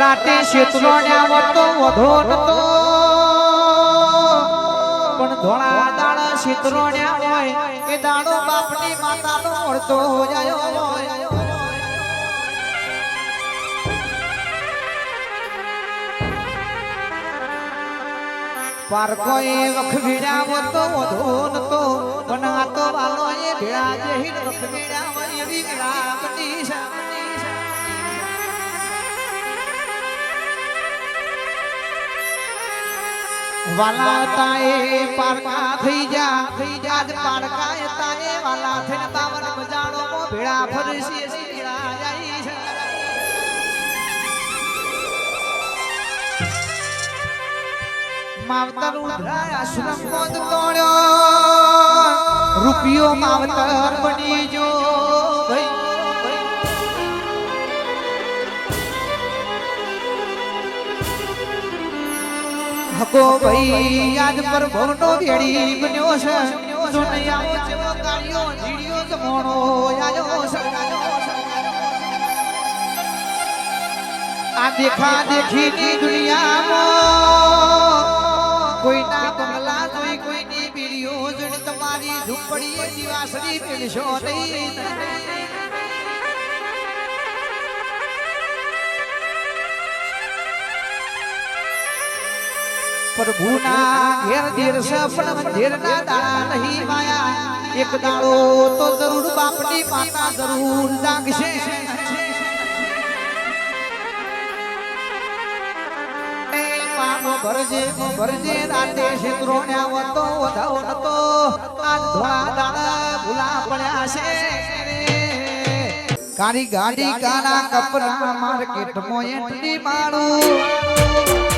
રાતે શેતરો વતો વધો નતો. પણ ધોળા દાડા શેતરો હોય, એ દાડો બાપની માતાનો મળતો જાયો પારકો એ વખવીડાવો તો વધો નતો. પણ આ તો વાલો એ ભેળા જેહી વખવીડાવો એવી વિરામની શામની વાલા તાએ પારકા થઈ જા થઈ જા જ પારકા એ તાએ વાલા થઈને બાવન બજાડો મો ભેળા ફરસી માવતર ઉધરાય આશ્રમ મોદ તોડ્યો. રૂપિયો માવતર બની જો હકો ભાઈ યાદ પર ભવનો વેડી બન્યો છે. સુનિયાઓ જેવો કાળિયો જીડ્યો જમણો આયો છે. આ દેખા દેખીની દુનિયામાં કોઈના બંગલા જોઈ કોઈની બીડીઓ જોઈ તમારી ઝૂંપડીએ દિવાસરી પીડશો નહીં. પ્રભુના ઘેર ઘેર સપન મંદિરના દાડા નહીં માયા. એક દાડો તો જરૂર બાપની માતા જરૂર જાગશે. કાળી ગાડી કાળા કપડા માર્કેટમાં એન્ટ્રી મારું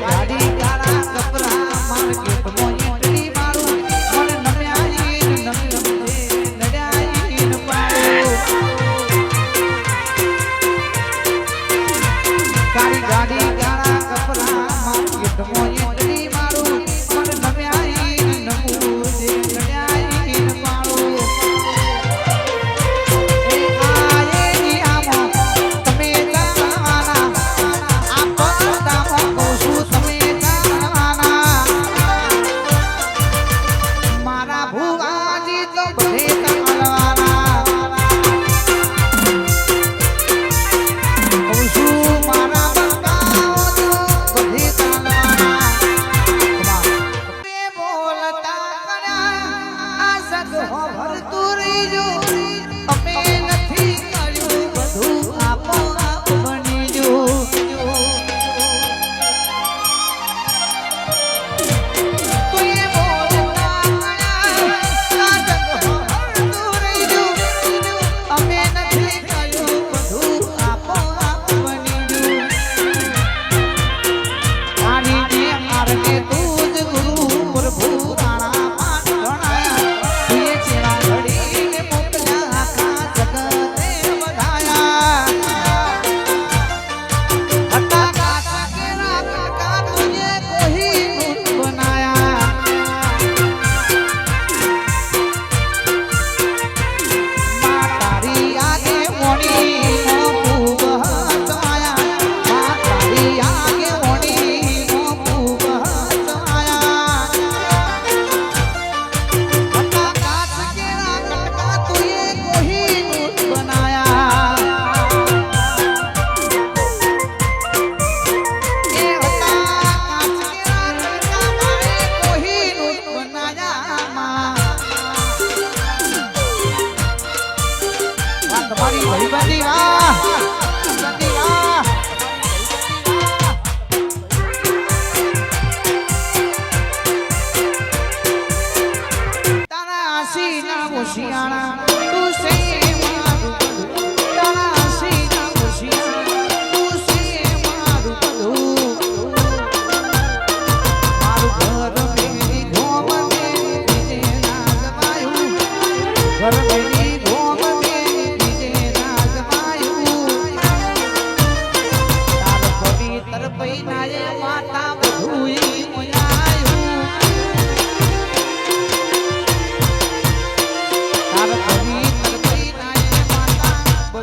ગાડી કાળા કપરા માર્કેટમાં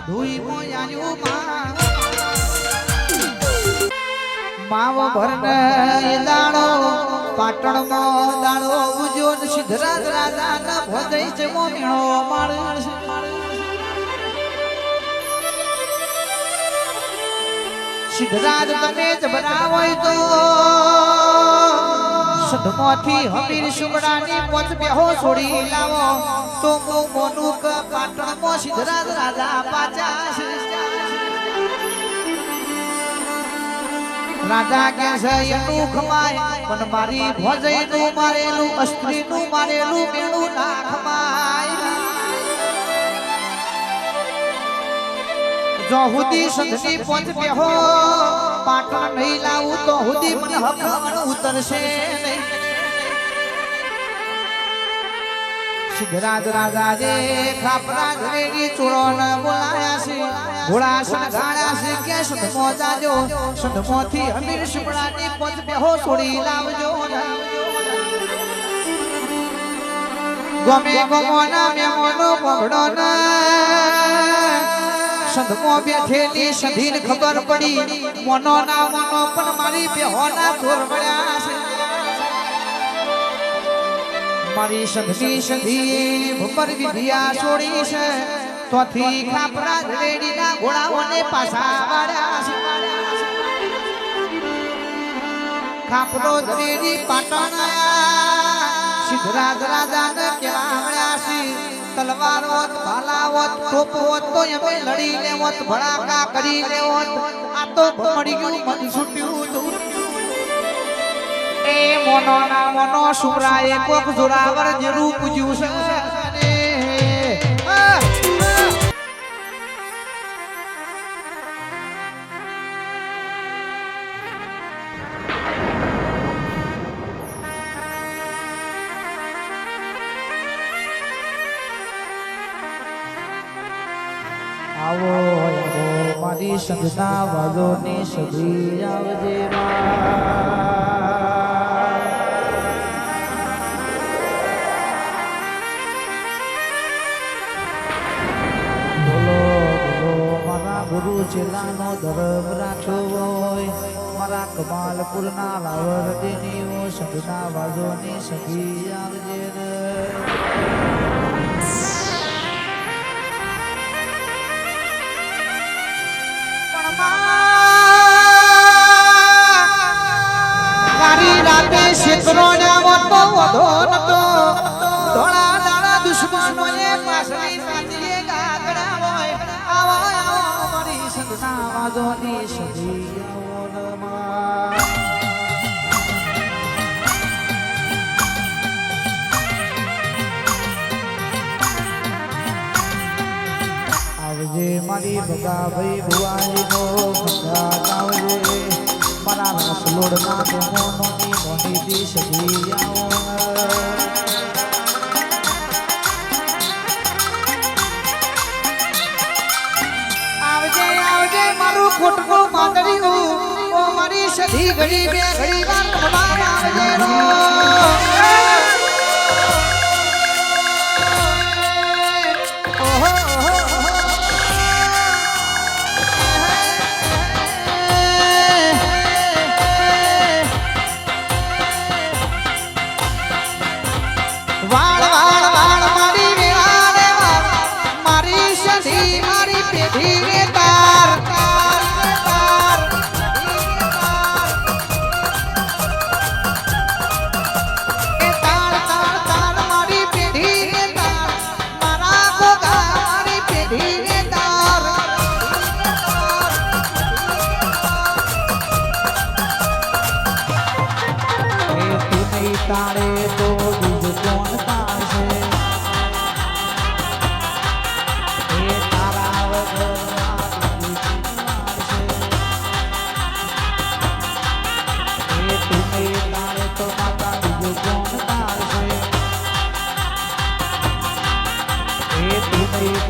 બધુંય મોયાયો માં માવ ભરને દાડો પાટણમાં દાડો સિદ્ધરાજ રાજા ના ભોદઈ છે મો મેળો માળ. સિદ્ધરાજ તમે જ બનાવો તો સદમાંથી હમીર સુગડાની પોચ બેહો છોડી લાવો. તો મો મોનુક મો સિદ્ધરાજ રાજા પાચા રાજા કે છે એનું ખમાય પણ મારી ભોજઈનું મારેલું, અસ્ત્રીનું મારેલું મેળું ના ખમાય જો હુદી સંધની પોચ બેહો પાટણ નહીં લાવું તો હુદી મને હકણ ઉતરશે સિદ્ધરાજ રાજા જે ખાપરાજ રેડી ચૂડોન બોલાયા છે. ઘોડા સણગાળ્યા છે કે સંધમો જાજો? સંધમોથી અમીર સુપડાની પોચ બેહો છોડી લાવજો ગમે ગમોના મેમોનો પગડો ના. સંધમો બેઠેલી સંધીન ખબર પડી. મોનો ના મોનો, પણ મારી બેહોના ચોર વળ્યા છે. મારી સંધની સંધી ભમર વિધિયા છોડી છે. તોથી ખાપરા રેડીના ઘોડાઓને પાછા વાળ્યા છે. ખાપરો ધરેડી પાટણ સિદ્ધરાજ રાજાને કેળાવ્યા છે. તલવારોત ભાલાવત ટોપોત તો અમે લડી લેવત ભડાકા કરી લેવત આ તો ભમડી ગયું મન છૂટ્યું દૂર એ મોનો ના મોનો સુમરાએ કોક જોરાવર જેવું પૂજ્યું છે. મારી સંગના વાલોની સગી આવજે ગુરુ ચેલાનો ધર્મ રાખ્યો હોય મારા કમાલપુરના લાવર દેનીઓ સંગના વાજોની સગી આવજે રાતે શેતરોના મોટો વધો આવજે મારી ભગા ભાઈ ભુવાજી નો ભગા આવજે. મારા રસલોડ ના તો મોનોની મોની ઘડી બે ઘડી વાર ભગવાન આવજે રો વાળ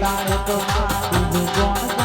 નહીં તાળે તો